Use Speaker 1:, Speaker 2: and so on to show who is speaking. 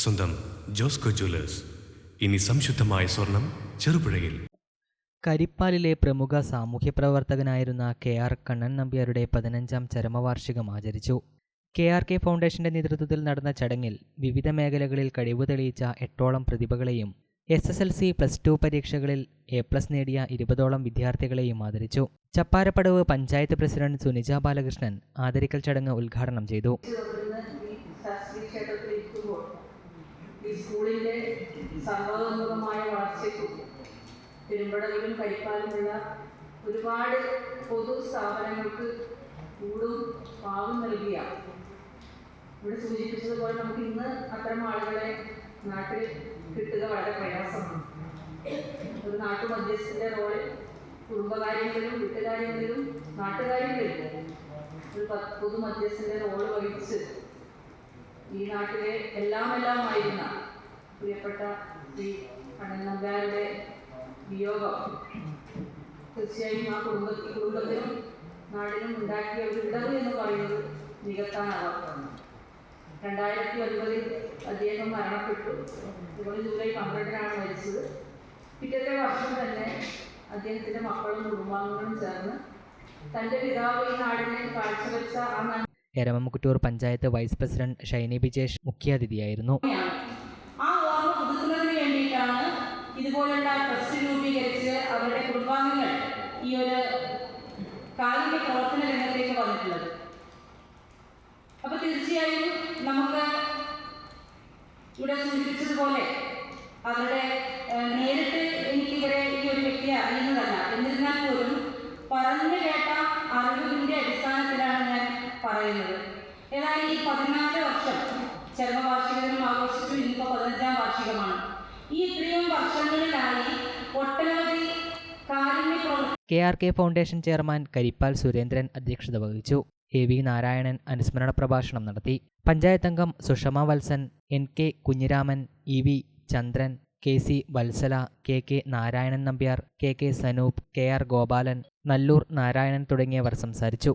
Speaker 1: സ്വന്തം ജോസ്കോ ജ്വല്ലേഴ്സ്. ഇനി സംശുദ്ധമായ സ്വർണം ചെറുപുഴയിൽ.
Speaker 2: കരിപ്പാലിലെ പ്രമുഖ സാമൂഹ്യ പ്രവർത്തകനായിരുന്ന കെ ആർ കണ്ണൻ നമ്പ്യാരുടെ പതിനഞ്ചാം ചരമവാർഷികം ആചരിച്ചു. കെ ആർ കെ ഫൗണ്ടേഷന്റെ നേതൃത്വത്തിൽ നടന്ന ചടങ്ങിൽ വിവിധ മേഖലകളിൽ കഴിവ് തെളിയിച്ച എട്ടോളം പ്രതിഭകളെയും S S L C plus two പരീക്ഷകളിൽ എ പ്ലസ് നേടിയ ഇരുപതോളം വിദ്യാർത്ഥികളെയും ആദരിച്ചു. ചപ്പാരപ്പടവ് പഞ്ചായത്ത് പ്രസിഡന്റ് സുനിജ ബാലകൃഷ്ണൻ ആദരിക്കൽ ചടങ്ങ് ഉദ്ഘാടനം ചെയ്തു.
Speaker 3: സ്കൂളിന്റെ സർവതന്ത്രമായ വളർച്ചയ്ക്കും പെരുമ്പടവിലും കൈപ്പാലുമുള്ള ഒരുപാട് പൊതു സ്ഥാപനങ്ങൾക്ക് കൂടും പാവം നൽകിയ ഇവിടെ സൂചിപ്പിച്ചതുപോലെ നമുക്ക് ഇന്ന് അത്തരം ആളുകളെ നാട്ടിൽ കിട്ടുക വളരെ പ്രയാസമാണ്. ഒരു നാട്ടു മധ്യസ്ഥന്റെ റോളിൽ കുടുംബകാര്യങ്ങളിലും വീട്ടുകാര്യങ്ങളിലും നാട്ടുകാര്യങ്ങളിലും ഒരു പൊതു മധ്യസ്ഥന്റെ റോൾ വഹിച്ച് ഈ നാട്ടിലെ എല്ലാം എല്ലാമായിരുന്ന പ്രിയപ്പെട്ട ശ്രീ കണ്ണൻ വിയോഗം തീർച്ചയായും ആ കുടുംബ കുടുംബത്തിനും നാടിനും ഉണ്ടാക്കിയ ഒരു വിടവ് എന്ന് പറയുന്നത് നികത്താനാവാത്തതാണ് രണ്ടായിരത്തി ഒൻപതിൽ അദ്ദേഹം മരണപ്പെട്ടു. ഇപ്പോൾ ജൂലൈ പന്ത്രണ്ടിനാണ് മരിച്ചത്. പിറ്റത്തെ വർഷം തന്നെ അദ്ദേഹത്തിന്റെ മക്കളും കുടുംബാംഗങ്ങളും ചേർന്ന് തന്റെ പിതാവ് ഈ നാടിനെ കാഴ്ചവെച്ച ആ നന്മ
Speaker 2: എരമംകുറ്റൂർ പഞ്ചായത്ത് വൈസ് പ്രസിഡന്റ് ഷൈനി ബിജേഷ് മുഖ്യാതിഥിയായിരുന്നു.
Speaker 3: ഇതുപോലുള്ള അവരുടെ ഈ ഒരു വന്നിട്ടുള്ളത്. അപ്പൊ തീർച്ചയായും നമുക്ക് ഇവിടെ സൂചിപ്പിച്ചതുപോലെ അവരുടെ പറയുന്നത്. എന്നാൽ ഈ പതിനാല് വർഷം ചരമവാർഷികം ആഘോഷിച്ചു ഇന്നിപ്പോൾ പതിനഞ്ചാം വാർഷികമാണ്. ഈ ഇത്രയും വർഷങ്ങളിലായി ഒട്ടനവധി
Speaker 2: K R K foundation chairman Karippal Surendran അധ്യക്ഷത വഹിച്ചു. എ വി നാരായണൻ അനുസ്മരണ പ്രഭാഷണം നടത്തി. പഞ്ചായത്ത് അംഗം Sushama Valsan N K Kunhiraman E V Chandran K C Valsala K K Narayanan Nambiar K K Sanoop K R Gopalan Nallur Narayanan തുടങ്ങിയവർ സംസാരിച്ചു.